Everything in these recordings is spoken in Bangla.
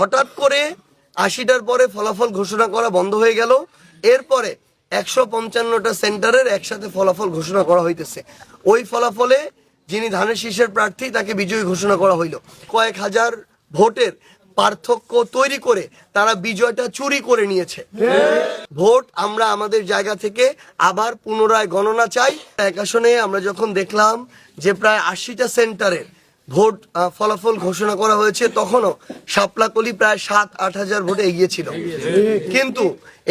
হঠাৎ করে আশিটার পরে ফলাফল ঘোষণা করা বন্ধ হয়ে গেল। এরপরে একশো পঞ্চান্নটা সেন্টারের একসাথে ফলাফল ঘোষণা করা হইতেছে। ওই ফলাফলে যিনি ধানের শীষের প্রার্থী, তাকে বিজয়ী ঘোষণা করা হইল। কয়েক হাজার ভোটের পার্থক্য তৈরি করে তারা বিজয়টা চুরি করে নিয়েছে। ভোট আমরা আমাদের জায়গা থেকে আবার পুনরায় গণনা চাই। এক আসনে আমরা যখন দেখলাম যে প্রায় আশিটা সেন্টারের ভোট ফলাফল ঘোষণা করা হয়েছে তখনও শাপলাকলি প্রায় সাত, আট হাজার ভোটে এগিয়ে ছিল কিন্তু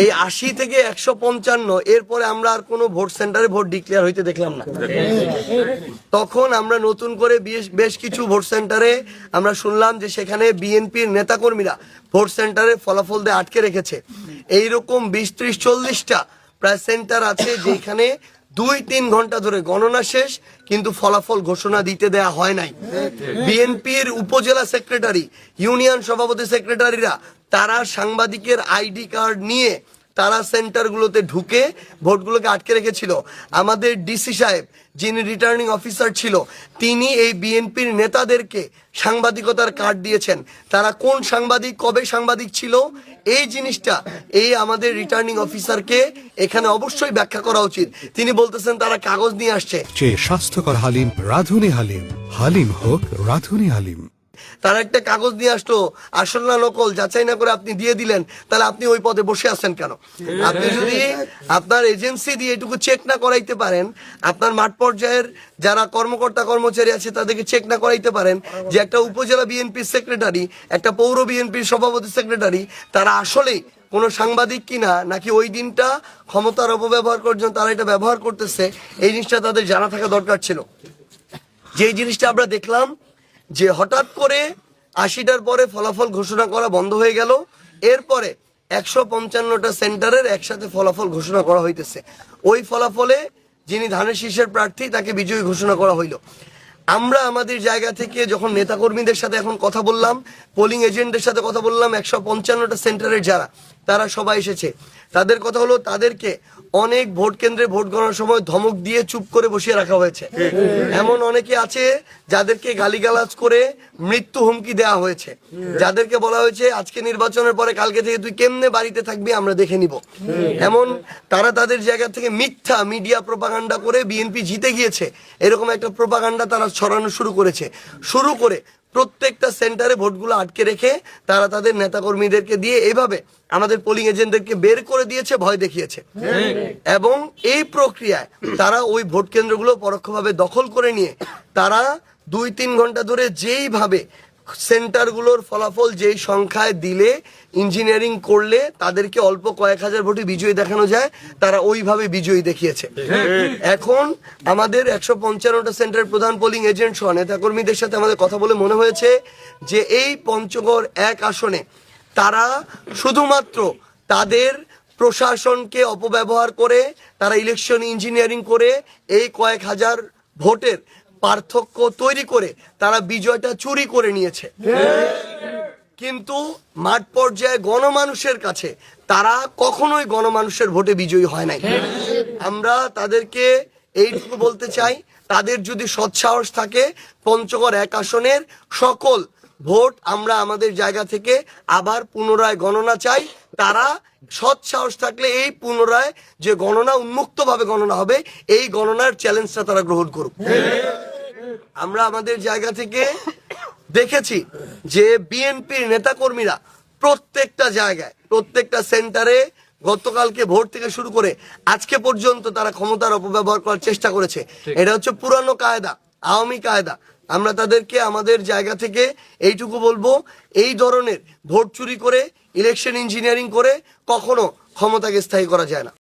এই আশি থেকে একশো পঞ্চান্ন, এরপরে আমরা আর কোনো ভোট সেন্টারে ভোট ডিক্লেয়ার হইতে দেখলাম না। তখন আমরা নতুন করে বেশ বেশ কিছু ভোট সেন্টারে আমরা শুনলাম যে সেখানে বিএনপির নেতাকর্মীরা ভোট সেন্টারে ফলাফল দিয়ে আটকে রেখেছে। এইরকম বিশ ত্রিশ, চল্লিশটা প্রায় সেন্টার আছে যেখানে দুই তিন ঘণ্টা ধরে গণনা শেষ, কিন্তু ফলাফল ঘোষণা দিতে দেয়া হয় নাই। বিএনপির উপজেলা সেক্রেটারি, ইউনিয়ন সভাপতি সেক্রেটারিরা, তারা সাংবাদিকের আইডি কার্ড নিয়ে তারা সেন্টারগুলোতে ঢুকে ভোটগুলোকে আটকে রেখেছিল। আমাদের ডিসি সাহেব, যিনি রিটার্নিং অফিসার ছিল, তিনি এই বিএনপির নেতাদেরকে সাংবাদিকতার কার্ড দিয়েছেন। তারা কোন সাংবাদিক, কবে সাংবাদিক ছিল, এই জিনিসটা এই আমাদের রিটার্নিং অফিসারকে এখানে অবশ্যই ব্যাখ্যা করা উচিত। তিনি বলতেছেন, তারা কাগজ নিয়ে আসছে। স্বাস্থ্যকর হালিম, রাধুনি হালিম। হালিম হোক, রাধুনি হালিম। তারা একটা কাগজ নিয়ে আসতো আসল না নকল, যাচাই না করে আপনি দিয়ে দিলেন, তাহলে আপনি ওই পদে বসে আছেন কেন? আপনি যদি আপনার এজেন্সি দিয়ে এটুকু চেক না করাইতে পারেন, আপনার মাঠ পর্যায়ের যারা কর্মকর্তা, কর্মচারী আছে, তাদেরকে চেক না করাইতে পারেন যে একটা উপজেলা বিএনপির সেক্রেটারি একটা পৌর বিএনপির সভাপতি সেক্রেটারি তারা আসলেই কোনো সাংবাদিক কিনা, নাকি ওই দিনটা ক্ষমতার অপব্যবহার জন্য তারা এটা ব্যবহার করতেছে, এই জিনিসটা তাদের জানা থাকা দরকার ছিল। যে জিনিসটা আমরা দেখলাম যে হঠাৎ করে আশিটার পরে ফলাফল ঘোষণা করা বন্ধ হয়ে গেল, এরপরে একশো পঞ্চান্নটা সেন্টারের একসাথে ফলাফল ঘোষণা করা হইতেছে। ওই ফলাফলে যিনি ধানের শীষের প্রার্থী, তাকে বিজয়ী ঘোষণা করা হইল। আমরা আমাদের জায়গা থেকে যখন নেতাকর্মীদের সাথে এখন কথা বললাম পোলিং এজেন্টদের সাথে কথা বললাম, একশো পঞ্চান্নটা সেন্টারের যারা তারা সবাই এসেছে। তাদের কথা হলো তাদেরকে অনেক ভোট কেন্দ্রে ভোট গণনার সময় ধমক দিয়ে চুপ করে বসিয়ে রাখা হয়েছে। এমন অনেকে আছে যাদেরকে গালিগালাজ করে মৃত্যু হুমকি দেওয়া হয়েছে। যাদেরকে বলা হয়েছে আজকে নির্বাচনের পরে কালকে থেকে তুই কেমনে বাড়িতে থাকবি আমরা দেখে নিব। এমন তারা তাদের জায়গা থেকে মিথ্যা মিডিয়া প্রপাগান্ডা করে বিএনপি জিতে গিয়েছে। এরকম একটা প্রপাগান্ডা তারা ছড়ানো শুরু করেছে। শুরু করে প্রত্যেকটা সেন্টারে ভোটগুলো আটকে রেখে তারা তাদের নেতাকর্মীদেরকে দিয়ে এভাবে আমাদের পোলিং এজেন্টদেরকে বের করে দিয়েছে, ভয় দেখিয়েছে। এবং এই প্রক্রিয়ায় তারা ওই ভোট কেন্দ্রগুলো পরোক্ষভাবে দখল করে নিয়ে তারা দুই তিন ঘণ্টা ধরে যেইভাবে সেন্টারগুলোর ফলাফল যেই সংখ্যায় দিলে ইঞ্জিনিয়ারিং করলে তাদেরকে অল্প কয়েক হাজার ভোটে বিজয়ী দেখানো যায় তারা ওইভাবে বিজয়ী দেখিয়েছে। এখন আমাদের একশো পঞ্চান্নটা সেন্টারের প্রধান পোলিং এজেন্ট সহ নেতাকর্মীদের সাথে আমাদের কথা বলে মনে হয়েছে যে এই পঞ্চগড় এক আসনে তারা শুধুমাত্র তাদের প্রশাসনকে অপব্যবহার করে তারা ইলেকশন ইঞ্জিনিয়ারিং করে এই কয়েক হাজার ভোটের পার্থক্য তৈরি করে তারা বিজয়টা চুরি করে নিয়েছে। কিন্তু মাঠ পর্যায়ে গণমানুষের কাছে তারা কখনোই গণমানুষের ভোটে বিজয়ী হয় নাই। আমরা তাদেরকে এইটুকু বলতে চাই, তাদের যদি সৎসাহস থাকে, পঞ্চগড় এক আসনের সকল ভোট আমরা আমাদের জায়গা থেকে আবার পুনরায় গণনা চাই। তারা সৎ সাহস থাকলে এই পুনরায় যে গণনা উন্মুক্তভাবে গণনা হবে, এই গণনার চ্যালেঞ্জটা তারা গ্রহণ করুক। আমরা আমাদের জায়গা থেকে দেখেছি যে বিএনপির নেতাকর্মীরা প্রত্যেকটা জায়গায় প্রত্যেকটা সেন্টারে গতকালকে ভোট থেকে শুরু করে আজকে পর্যন্ত তারা ক্ষমতার অপব্যবহার করার চেষ্টা করেছে। এটা হচ্ছে পুরানো কায়দা আওয়ামী কায়দা। আমরা তাদেরকে আমাদের জায়গা থেকে এইটুকু বলব এই ধরনের ভোট চুরি করে ইলেকশন ইঞ্জিনিয়ারিং করে কখনো ক্ষমতাকে স্থায়ী করা যায় না।